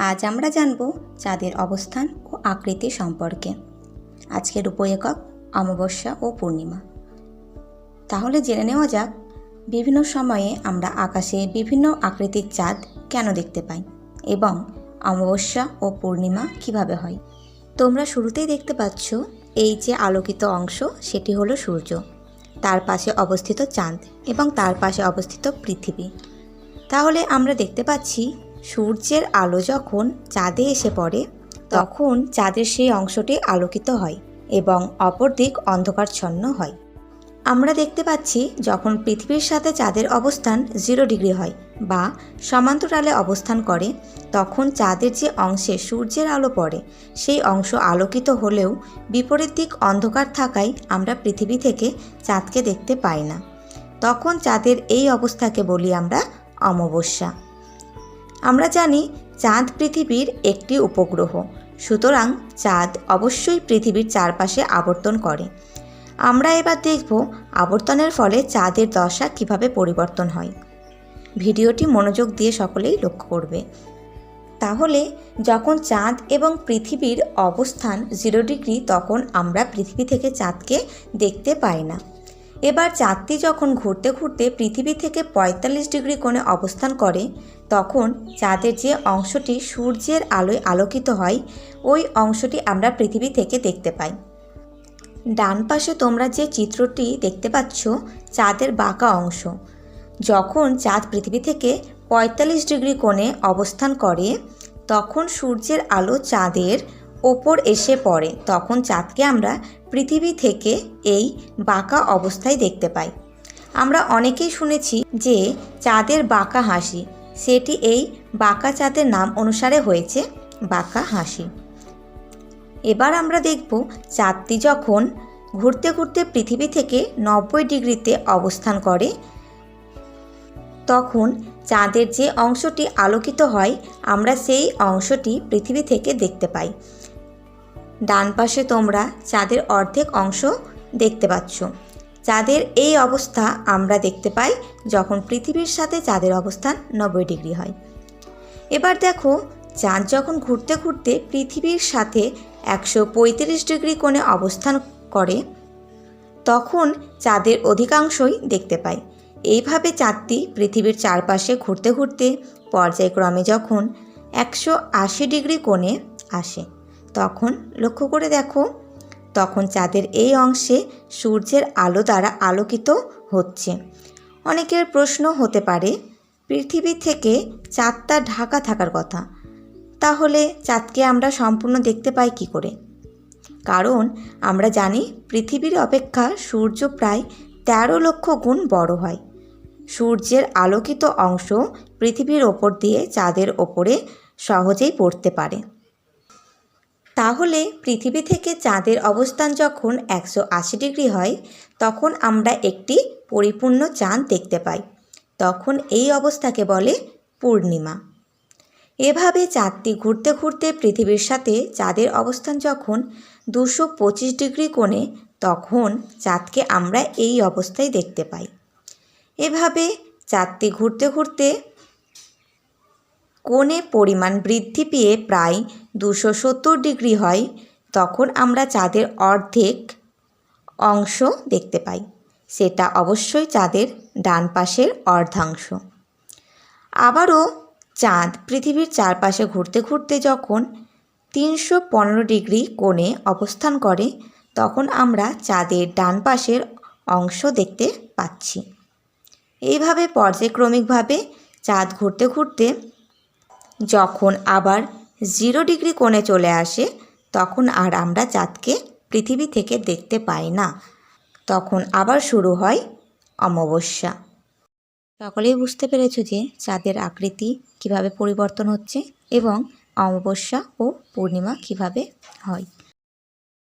আজ আমরা জানব চাঁদের অবস্থান ও আকৃতি সম্পর্কে। আজকের উপএকক অমাবস্যা ও পূর্ণিমা। তাহলে জেনে নেওয়া যাক, বিভিন্ন সময়ে আমরা আকাশে বিভিন্ন আকৃতির চাঁদ কেন দেখতে পাই এবং অমাবস্যা ও পূর্ণিমা কীভাবে হয়। তোমরা শুরুতেই দেখতে পাচ্ছ, এই যে আলোকিত অংশ, সেটি হলো সূর্য। তার পাশে অবস্থিত চাঁদ এবং তার পাশে অবস্থিত পৃথিবী। তাহলে আমরা দেখতে পাচ্ছি সূর্যের আলো যখন চাঁদে এসে পড়ে, তখন চাঁদের সেই অংশটি আলোকিত হয় এবং অপর দিক অন্ধকারচ্ছন্ন হয়। আমরা দেখতে পাচ্ছি যখন পৃথিবীর সাথে চাঁদের অবস্থান জিরো ডিগ্রি হয় বা সমান্তরালে অবস্থান করে, তখন চাঁদের যে অংশে সূর্যের আলো পড়ে, সেই অংশ আলোকিত হলেও বিপরীত দিক অন্ধকার থাকায় আমরা পৃথিবী থেকে চাঁদকে দেখতে পাই না। তখন চাঁদের এই অবস্থাকে বলি আমরা অমাবস্যা। আমরা জানি চাঁদ পৃথিবীর একটি উপগ্রহ। সুতরাং চাঁদ অবশ্যই পৃথিবীর চারপাশে আবর্তন করে। আমরা এবার দেখব আবর্তনের ফলে চাঁদের দশা কীভাবে পরিবর্তন হয়। ভিডিওটি মনোযোগ দিয়ে সকলেই লক্ষ্য করবে। তাহলে, যখন চাঁদ এবং পৃথিবীর অবস্থান জিরো ডিগ্রি, তখন আমরা পৃথিবী থেকে চাঁদকে দেখতে পাই না। এবার চাঁদটি যখন ঘুরতে ঘুরতে পৃথিবী থেকে পঁয়তাল্লিশ ডিগ্রি কোণে অবস্থান করে, তখন চাঁদের যে অংশটি সূর্যের আলোয় আলোকিত হয়, ওই অংশটি আমরা পৃথিবী থেকে দেখতে পাই। ডান পাশে তোমরা যে চিত্রটি দেখতে পাচ্ছ, চাঁদের বাঁকা অংশ। যখন চাঁদ পৃথিবী থেকে পঁয়তাল্লিশ ডিগ্রি কোণে অবস্থান করে, তখন সূর্যের আলো চাঁদের ওপর এসে পড়ে, তখন চাঁদকে আমরা পৃথিবী থেকে এই বাঁকা অবস্থায় দেখতে পাই। আমরা অনেকেই শুনেছি যে চাঁদের বাঁকা হাসি, সেটি এই বাঁকা চাঁদের নাম অনুসারে হয়েছে বাঁকা হাসি। এবার আমরা দেখব চাঁদটি যখন ঘুরতে ঘুরতে পৃথিবী থেকে নব্বই ডিগ্রিতে অবস্থান করে, তখন চাঁদের যে অংশটি আলোকিত হয়, আমরা সেই অংশটি পৃথিবী থেকে দেখতে পাই। ডান পাশে তোমরা চাঁদের অর্ধেক অংশ দেখতে পাচ্ছ। চাঁদের এই অবস্থা আমরা দেখতে পাই যখন পৃথিবীর সাথে চাঁদের অবস্থান নব্বই ডিগ্রি হয়। এবার দেখো, চাঁদ যখন ঘুরতে ঘুরতে পৃথিবীর সাথে একশো পঁয়ত্রিশ ডিগ্রি কোণে অবস্থান করে, তখন চাঁদের অধিকাংশই দেখতে পাই। এইভাবে চাঁদটি পৃথিবীর চারপাশে ঘুরতে ঘুরতে পর্যায়ক্রমে যখন একশো আশি ডিগ্রি কোণে আসে। তখন, লক্ষ্য করে দেখো, তখন চাঁদের এই অংশে সূর্যের আলো দ্বারা আলোকিত হচ্ছে। অনেকের প্রশ্ন হতে পারে, পৃথিবী থেকে চাঁদটা ঢাকা থাকার কথা। তাহলে চাঁদকে আমরা সম্পূর্ণ দেখতে পাই কি করে? কারণ আমরা জানি পৃথিবীর অপেক্ষা সূর্য প্রায় তেরো লক্ষ গুণ বড় হয়। সূর্যের আলোকিত অংশ পৃথিবীর ওপর দিয়ে চাঁদের ওপরে সহজেই পড়তে পারে। তাহলে পৃথিবী থেকে চাঁদের অবস্থান যখন একশো আশি ডিগ্রি হয়, তখন আমরা একটি পরিপূর্ণ চাঁদ দেখতে পাই। তখন এই অবস্থাকে বলে পূর্ণিমা। এভাবে চাঁদটি ঘুরতে ঘুরতে পৃথিবীর সাথে চাঁদের অবস্থান যখন দুশো পঁচিশ ডিগ্রি কোণে, তখন চাঁদকে আমরা এই অবস্থায় দেখতে পাই। এভাবে চাঁদটি ঘুরতে ঘুরতে কোণে পরিমাণ বৃদ্ধি পেয়ে প্রায় দুশো সত্তর ডিগ্রি হয়, তখন আমরা চাঁদের অর্ধেক অংশ দেখতে পাই। সেটা অবশ্যই চাঁদের ডান পাশের অর্ধাংশ। আবারও চাঁদ পৃথিবীর চারপাশে ঘুরতে ঘুরতে যখন তিনশো পনেরো ডিগ্রি কোণে অবস্থান করে, তখন আমরা চাঁদের ডান পাশের অংশ দেখতে পাচ্ছি। এইভাবে পর্যায়ক্রমিকভাবে চাঁদ ঘুরতে ঘুরতে যখন আবার জিরো ডিগ্রি কোণে চলে আসে, তখন আর আমরা চাঁদকে পৃথিবী থেকে দেখতে পাই না। তখন আবার শুরু হয় অমাবস্যা। সকলেই বুঝতে পেরেছ যে চাঁদের আকৃতি কীভাবে পরিবর্তন হচ্ছে এবং অমাবস্যা ও পূর্ণিমা কীভাবে হয়।